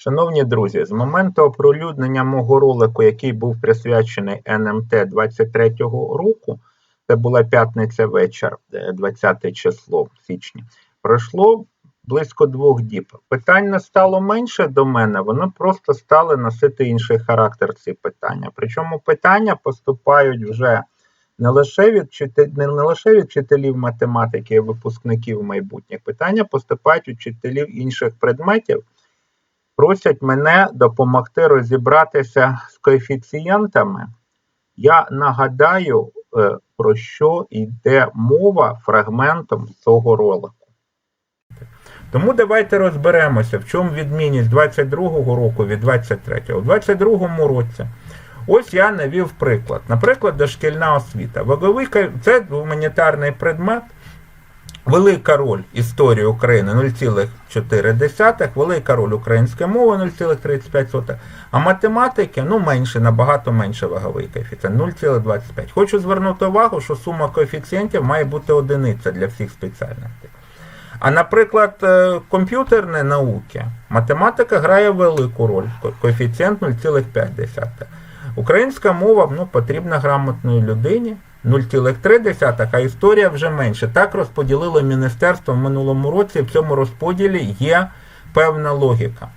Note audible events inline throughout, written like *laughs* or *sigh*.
Шановні друзі, з моменту оприлюднення мого ролику, який був присвячений НМТ 23-го року, це була п'ятниця вечір, е, 20 число січня, пройшло близько двох діб. Питань стало менше до мене, вони просто стали носити інший характер ці питання. Причому питання поступають вже не лише від не лише від вчителів математики і випускників майбутніх, питання поступають від вчителів інших предметів просять мене допомогти розібратися з коефіцієнтами. Я нагадаю, е, про що йде мова фрагментом цього ролику. Тому давайте розберемося, в чому відмінність 22-го року від 23-го. У 22-му році ось я навів приклад. Наприклад, дошкільна освіта. Ваговий це гуманітарний предмет. Велика роль історії України 0,4, велика роль української мови 0,35, а математики ну менше, набагато менше ваговий коефіцієнт 0,25. Хочу звернути увагу, що сума коефіцієнтів має бути одиниця для всіх спеціальностей. А наприклад, е, комп'ютерні науки, математика грає велику роль, ко- коефіцієнт 0,5. Українська мова ну, потрібна грамотної людині 0,3, а історія вже менше. Так розподілило міністерство в минулому році. В цьому розподілі є певна логіка.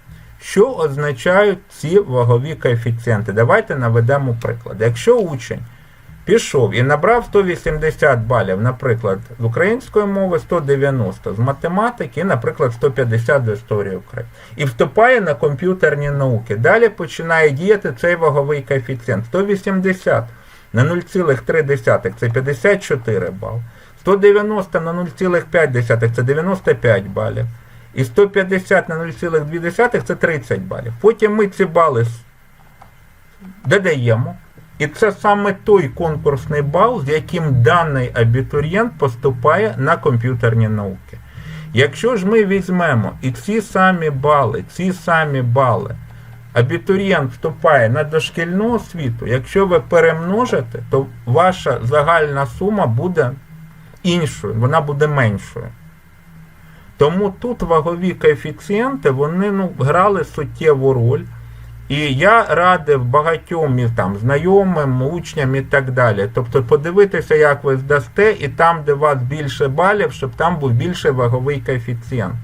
Що означають ці вагові коефіцієнти? Давайте наведемо приклад. Якщо учень пішов і набрав 180 балів, наприклад, з української мови 190, з математики, наприклад, 150 з історії України, і вступає на комп'ютерні науки. Далі починає діяти цей ваговий коефіцієнт 180 на 0,3 це 54 бал. 190 на 0,5 це 95 балів. І 150 на 0,2 це 30 балів. Потім ми ці бали додаємо. І це саме той конкурсний бал, з яким даний абітурієнт поступає на комп'ютерні науки. Якщо ж ми візьмемо і ці самі бали, ці самі бали, абітурієнт вступає на дошкільну освіту, якщо ви перемножите, то ваша загальна сума буде іншою, вона буде меншою. Тому тут вагові коефіцієнти вони ну, грали суттєву роль. І я радив багатьом там знайомим, учням і так далі. Тобто подивитися, як ви здасте, і там, де у вас більше балів, щоб там був більший ваговий коефіцієнт.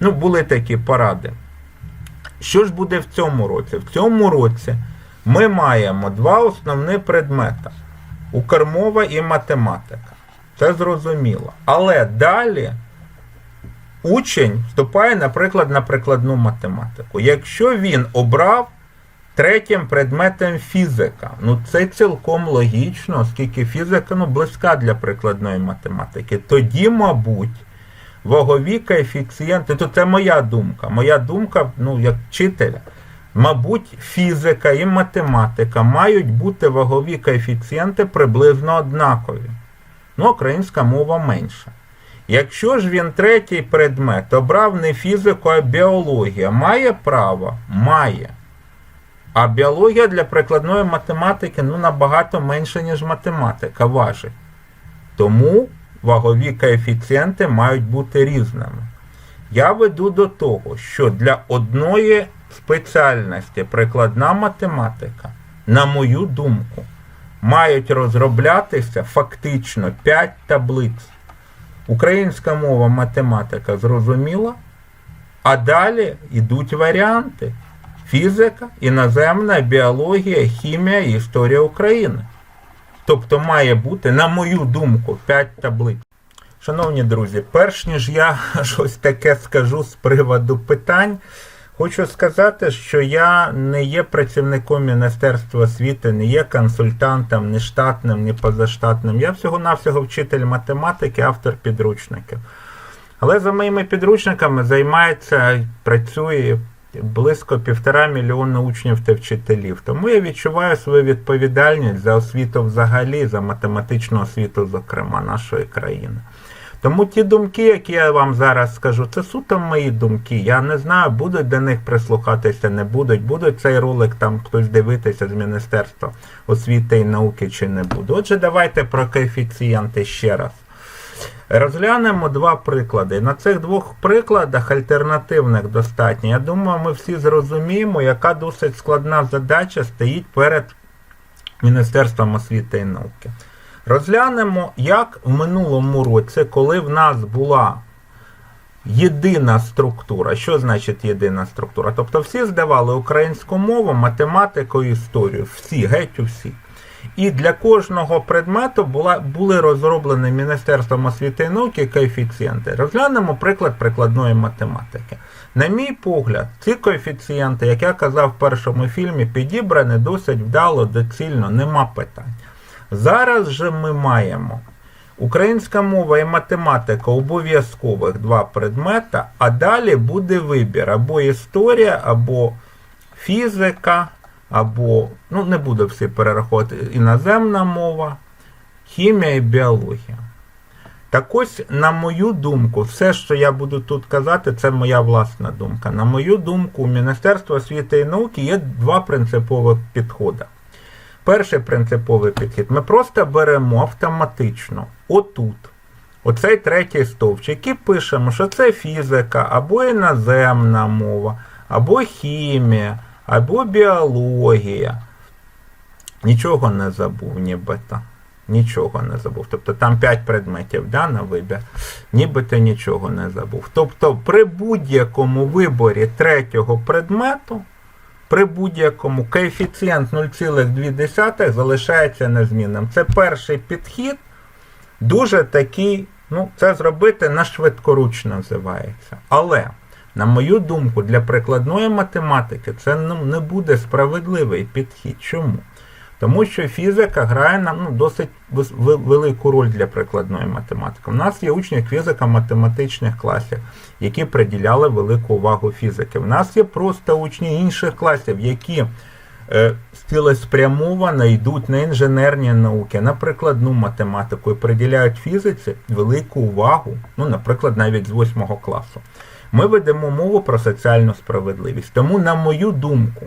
Ну, були такі поради. Що ж буде в цьому році? В цьому році ми маємо два основні предмети: укрмова і математика. Це зрозуміло. Але далі учень вступає, наприклад, на прикладну математику. Якщо він обрав третім предметом фізика, ну це цілком логічно, оскільки фізика ну, близька для прикладної математики, тоді, мабуть, вагові коефіцієнти, то це моя думка. Моя думка, ну, як вчителя. Мабуть, фізика і математика мають бути вагові коефіцієнти приблизно однакові. Ну, українська мова менша. Якщо ж він третій предмет обрав не фізику, а біологія, має право? Має. А біологія для прикладної математики ну, набагато менше, ніж математика важить. Тому вагові коефіцієнти мають бути різними. Я веду до того, що для одної спеціальності прикладна математика, на мою думку, мають розроблятися фактично 5 таблиць. Українська мова, математика зрозуміла, а далі йдуть варіанти: фізика, іноземна, біологія, хімія і історія України. Тобто має бути, на мою думку, 5 таблиць. Шановні друзі, перш ніж я *laughs* щось таке скажу з приводу питань, хочу сказати, що я не є працівником Міністерства освіти, не є консультантом, ні штатним, ні позаштатним. Я всього-навсього вчитель математики, автор підручників. Але за моїми підручниками займається, працює близько півтора мільйона учнів та вчителів. Тому я відчуваю свою відповідальність за освіту взагалі, за математичну освіту, зокрема, нашої країни. Тому ті думки, які я вам зараз скажу, це суто мої думки. Я не знаю, будуть до них прислухатися, не будуть. Будуть цей ролик там хтось дивитися з Міністерства освіти і науки чи не буде. Отже, давайте про коефіцієнти ще раз. Розглянемо два приклади. На цих двох прикладах альтернативних достатньо. Я думаю, ми всі зрозуміємо, яка досить складна задача стоїть перед Міністерством освіти і науки. Розглянемо, як в минулому році, коли в нас була єдина структура. Що значить єдина структура? Тобто всі здавали українську мову, математику і історію. Всі, геть усі. І для кожного предмету була, були розроблені Міністерством освіти і науки коефіцієнти. Розглянемо приклад прикладної математики. На мій погляд, ці коефіцієнти, як я казав в першому фільмі, підібрані досить вдало, доцільно, нема питань. Зараз же ми маємо українська мова і математика обов'язкових два предмета, а далі буде вибір або історія, або фізика, або, ну не буду всі перераховувати, іноземна мова, хімія і біологія. Так ось, на мою думку, все, що я буду тут казати, це моя власна думка. На мою думку, у Міністерства освіти і науки є два принципових підходи. Перший принциповий підхід. Ми просто беремо автоматично отут, оцей третій стовпчик, і пишемо, що це фізика, або іноземна мова, або хімія, або біологія. Нічого не забув, нібито. Нічого не забув. Тобто там 5 предметів да, на вибір, нібито нічого не забув. Тобто при будь-якому виборі третього предмету, при будь-якому коефіцієнт 0,2 залишається незмінним. Це перший підхід, дуже такий, ну, це зробити на швидкоруч називається. Але, на мою думку, для прикладної математики це не буде справедливий підхід. Чому? Тому що фізика грає нам ну, досить велику роль для прикладної математики. У нас є учні фізика математичних класів, які приділяли велику увагу фізики. У нас є просто учні інших класів, які цілеспрямовано йдуть на інженерні науки, на прикладну математику і приділяють фізиці велику увагу, ну, наприклад, навіть з 8 класу. Ми ведемо мову про соціальну справедливість. Тому, на мою думку,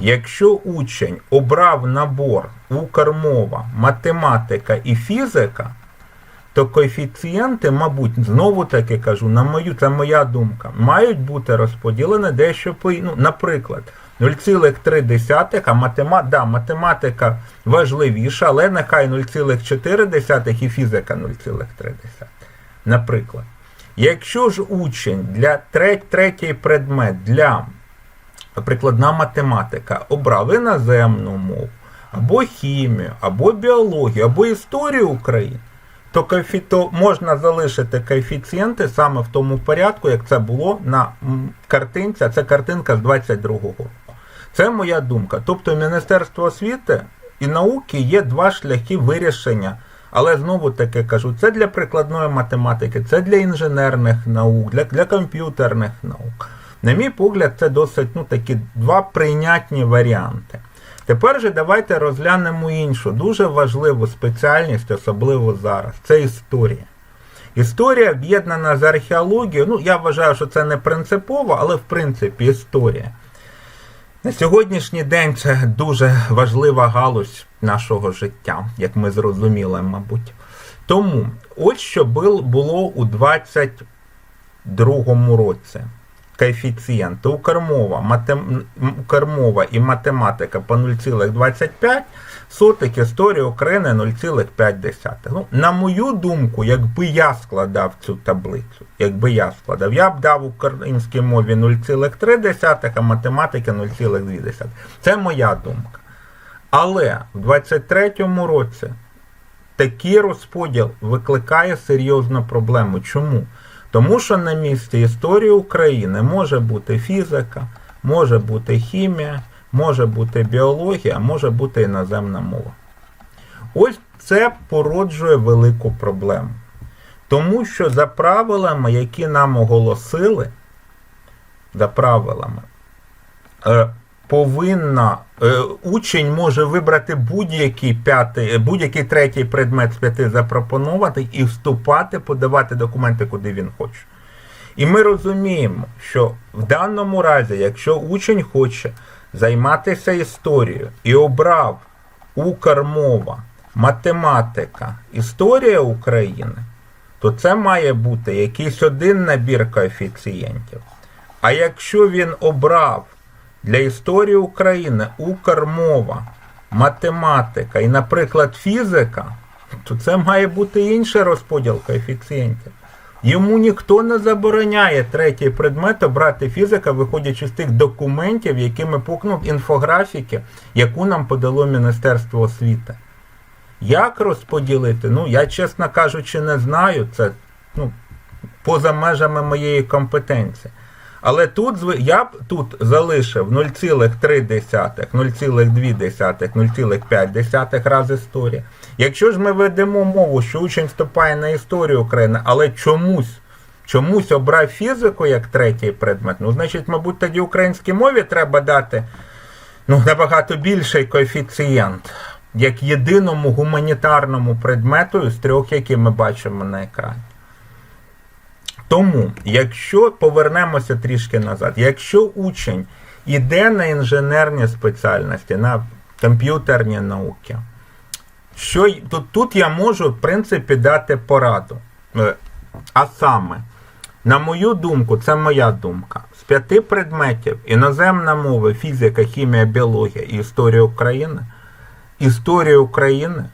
Якщо учень обрав набор Укрмова, математика і фізика, то коефіцієнти, мабуть, знову таки кажу, на мою, це моя думка, мають бути розподілені дещо по ну, наприклад, 0,3, а матема, да, математика важливіша, але нехай 0,4 і фізика 0,3. Наприклад. Якщо ж учень для треть, третій предмет для прикладна математика обрав іноземну мову, або хімію, або біологію, або історію України, то, коефі... то можна залишити коефіцієнти саме в тому порядку, як це було на картинці, це картинка з 22-го року. Це моя думка. Тобто Міністерство освіти і науки є два шляхи вирішення. Але знову таки кажу, це для прикладної математики, це для інженерних наук, для, для комп'ютерних наук. На мій погляд, це досить ну, такі два прийнятні варіанти. Тепер же давайте розглянемо іншу, дуже важливу спеціальність, особливо зараз. Це історія. Історія об'єднана з археологією. Ну, я вважаю, що це не принципово, але в принципі історія. На сьогоднішній день це дуже важлива галузь нашого життя, як ми зрозуміли, мабуть. Тому ось що було у 22-му році. Коефіцієнти Укрмова, матем... Укрмова і математика по 0,25, сотик історія України 0,5. Ну, на мою думку, якби я складав цю таблицю, якби я складав, я б дав українській мові 0,3, а математики 0,2. Це моя думка. Але в 23-му році такий розподіл викликає серйозну проблему. Чому? Тому що на місці історії України може бути фізика, може бути хімія, може бути біологія, може бути іноземна мова. Ось це породжує велику проблему. Тому що за правилами, які нам оголосили, за правилами, е, повинна, е, учень може вибрати будь-який п'ятий, будь-який третій предмет з п'яти запропонувати і вступати, подавати документи, куди він хоче. І ми розуміємо, що в даному разі, якщо учень хоче займатися історією і обрав Укрмова, математика, історія України, то це має бути якийсь один набір коефіцієнтів. А якщо він обрав для історії України Укрмова, математика і, наприклад, фізика, то це має бути інший розподіл коефіцієнтів. Йому ніхто не забороняє третій предмет обрати фізика, виходячи з тих документів, якими пукнув інфографіки, яку нам подало Міністерство освіти. Як розподілити? Ну, я, чесно кажучи, не знаю. Це ну, поза межами моєї компетенції. Але тут я б тут залишив 0,3, 0,2, 0,5 раз історія. Якщо ж ми ведемо мову, що учень вступає на історію України, але чомусь чомусь обрав фізику як третій предмет, ну, значить, мабуть, тоді українській мові треба дати ну, набагато більший коефіцієнт, як єдиному гуманітарному предмету з трьох, які ми бачимо на екрані. Тому, якщо повернемося трішки назад, якщо учень іде на інженерні спеціальності, на комп'ютерні науки, що тут, тут я можу, в принципі, дати пораду. Е, А саме, на мою думку, це моя думка. З п'яти предметів іноземна мова, фізика, хімія, біологія і історія України. Історію України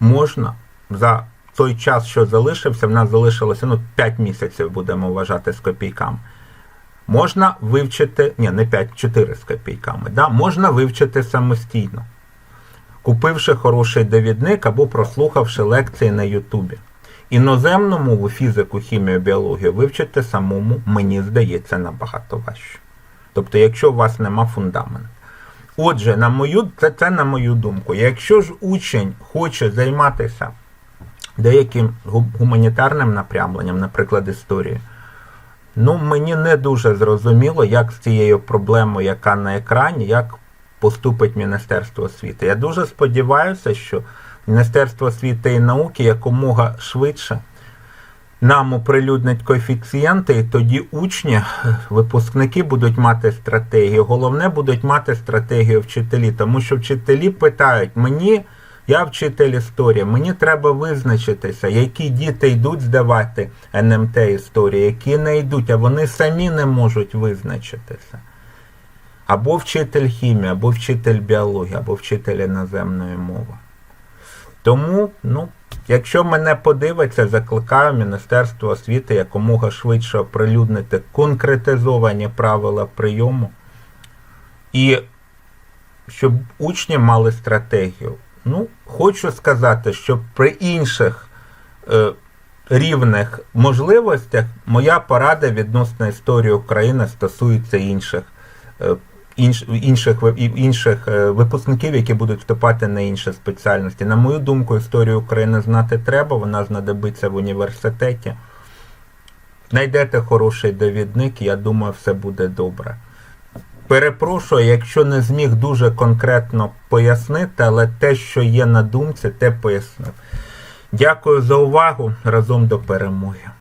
можна за той час, що залишився, в нас залишилося ну, 5 місяців, будемо вважати з копійками. Можна вивчити, ні, не 5, 4 з копійками. Да? Можна вивчити самостійно, купивши хороший довідник або прослухавши лекції на Ютубі. Іноземну мову, фізику, хімію, біологію вивчити самому, мені здається, набагато важче. Тобто, якщо у вас нема фундаменту. Отже, на мою, це, це на мою думку. Якщо ж учень хоче займатися деяким гуманітарним напрямленням, наприклад, історією, ну мені не дуже зрозуміло, як з цією проблемою, яка на екрані, як поступить Міністерство освіти. Я дуже сподіваюся, що Міністерство освіти і науки якомога швидше нам оприлюднить коефіцієнти, і тоді учні, випускники будуть мати стратегію. Головне будуть мати стратегію вчителі, тому що вчителі питають мені. Я вчитель історії, мені треба визначитися, які діти йдуть здавати НМТ історії, які не йдуть, а вони самі не можуть визначитися. Або вчитель хімії, або вчитель біології, або вчитель іноземної мови. Тому, ну, якщо мене подивиться, закликаю Міністерство освіти якомога швидше оприлюднити конкретизовані правила прийому і щоб учні мали стратегію. Ну, хочу сказати, що при інших е, рівних можливостях моя порада відносно історії України стосується інших, е, інш, інших, інших е, випускників, які будуть вступати на інші спеціальності. На мою думку, історію України знати треба, вона знадобиться в університеті. Знайдете хороший довідник, я думаю, все буде добре. Перепрошую, якщо не зміг дуже конкретно пояснити, але те, що є на думці, те пояснив. Дякую за увагу. Разом до перемоги.